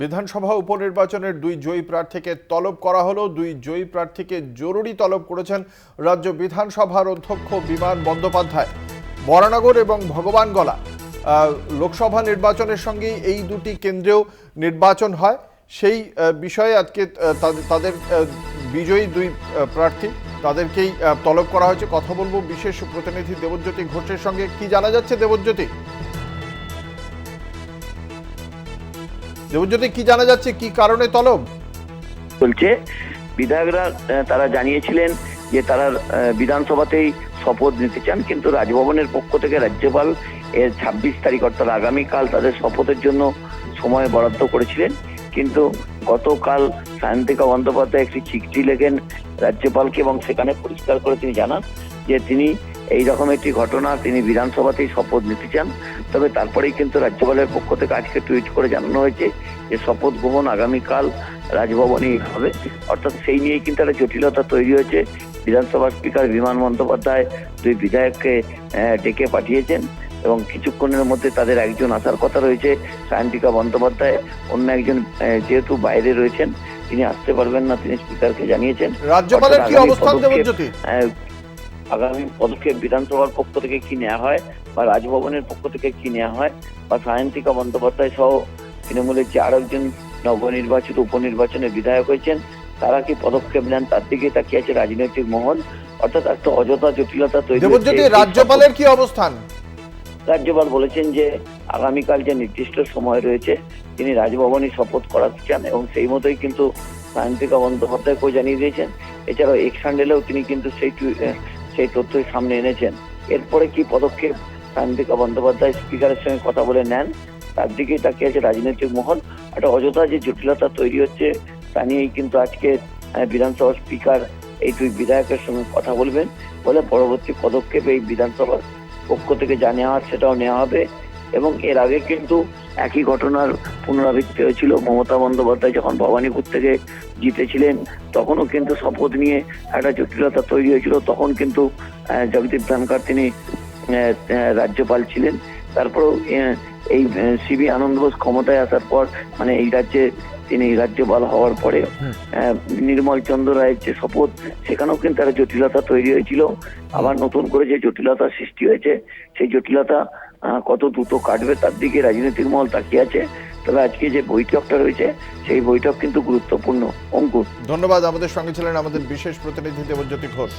বিধানসভা উপনির্বাচনের দুই জয়ী প্রার্থীকে তলব করা হলো। দুই জয়ী প্রার্থীকে জরুরি তলব করেছেন রাজ্য বিধানসভার অধ্যক্ষ বিমান বন্দ্যোপাধ্যায়। বরানগর এবং ভগবানগলা লোকসভা নির্বাচনের সঙ্গে এই দুটি কেন্দ্রেও নির্বাচন হয়। সেই বিষয়ে আজকে তাদের বিজয়ী দুই প্রার্থী তাদেরকেই তলব করা হয়েছে। কথা বলব বিশেষ প্রতিনিধি দেবজ্যোতি ঘোষের সঙ্গে। কি জানা যাচ্ছে দেবজ্যোতি? দেবজ্যোতি, কি জানা যাচ্ছে? কি কারণে তলব? চলছে বিধায়করা তারা জানিয়েছিলেন যে তারা বিধানসভাতেই শপথ নিতে চান, কিন্তু রাজভবনের পক্ষ থেকে রাজ্যপাল এর ছাব্বিশ তারিখ, অর্থাৎ আগামীকাল তাদের শপথের জন্য সময় বরাদ্দ করেছিলেন। কিন্তু গতকাল সায়ন্তিকা বন্দ্যোপাধ্যায় একটি চিঠি লেখেন রাজ্যপালকে এবং সেখানে পরিষ্কার করে তিনি জানান যে তিনি এই রকম একটি ঘটনা তিনি বিধানসভাতেই শপথ নিতে চান। তবে তারপরেই কিন্তু রাজ্যপালের পক্ষ থেকে আজকে টুইট করে জানানো হয়েছে যে শপথ গ্রহণ আগামীকাল রাজভবনেই হবে। অর্থাৎ সেই নিয়েই কিন্তু একটা জটিলতা তৈরি হয়েছে। বিধানসভার স্পিকার বিমান বন্দ্যোপাধ্যায় দুই বিধায়ককে ডেকে পাঠিয়েছেন এবং কিছুক্ষণের মধ্যে তাদের একজন আসার কথা রয়েছে সায়ন্তিকা বন্দ্যোপাধ্যায়। অন্য একজন যেহেতু বাইরে রয়েছেন তিনি আসতে পারবেন না তিনি স্পিকারকে জানিয়েছেন। রাজ্যপালের কি অবস্থান আগামী পদক্ষেপ বিধানসভার পক্ষ থেকে কি নেওয়া হয় বা রাজভবনের পক্ষ থেকে কি নেওয়া হয় বা সায়ন্তিকা বন্দ্যোপাধ্যায় সহ তৃণমূলের যে আরও একজন নবনির্বাচিত উপনির্বাচনে বিধায়ক হয়েছেন তারা কি পদক্ষেপ নেন? তার দিকে তাকিয়ে আছে রাজনৈতিক মহল। অর্থাৎ একটা অযথা জটিলতা তৈরি। রাজ্যপালের কি অবস্থান? রাজ্যপাল বলেছেন যে আগামীকাল যে নির্দিষ্ট সময় রয়েছে তিনি রাজভবনে শপথ করাতে চান এবং সেই মতোই কিন্তু সায়ন্তিকা বন্দ্যোপাধ্যায়কেও জানিয়ে দিয়েছেন। এছাড়াও এক্স হ্যান্ডেলেও তিনি কিন্তু সেই সেই তথ্যই সামনে এনেছেন। এরপরে কি পদক্ষেপ? সায়ন্তিকা বন্দ্যোপাধ্যায় স্পিকারের সঙ্গে কথা বলে নেন। তার দিকেই তাকিয়ে আছে রাজনৈতিক মহল। একটা অযথা যে জটিলতা তৈরি হচ্ছে, তা নিয়েই কিন্তু আজকে বিধানসভার স্পিকার এই দুই বিধায়কের সঙ্গে কথা বলবেন বলে পরবর্তী পদক্ষেপ এই বিধানসভার পক্ষ থেকে যা নেওয়া সেটাও নেওয়া হবে। এবং এর আগে কিন্তু একই ঘটনার পুনরাবৃত্তি হয়েছিল। মমতা বন্দ্যোপাধ্যায় যখন ভবানীপুর থেকে জিতেছিলেন, তখনও কিন্তু শপথ নিয়ে একটা জটিলতা তৈরি হয়েছিল। তখন কিন্তু জগদীপ ধনখড় তিনি রাজ্যপাল ছিলেন। তারপরেও এই সিবি আনন্দ বোস ক্ষমতায় আসার পর মানে এই রাজ্যে তিনি রাজ্যপাল হওয়ার পরে নির্মল চন্দ্র রায়ের যে শপথ সেখানেও কিন্তু একটা জটিলতা তৈরি হয়েছিল। আবার নতুন করে যে জটিলতা সৃষ্টি হয়েছে সেই জটিলতা কত দ্রুত কাটবে তার দিকে রাজনৈতিক মহল তাকিয়ে আছে। তবে আজকে যে বৈঠকটা রয়েছে সেই বৈঠক কিন্তু গুরুত্বপূর্ণ। অঙ্কুর। ধন্যবাদ আমাদের সঙ্গে ছিলেন আমাদের বিশেষ প্রতিনিধি দেবজ্যোতি ঘোষ।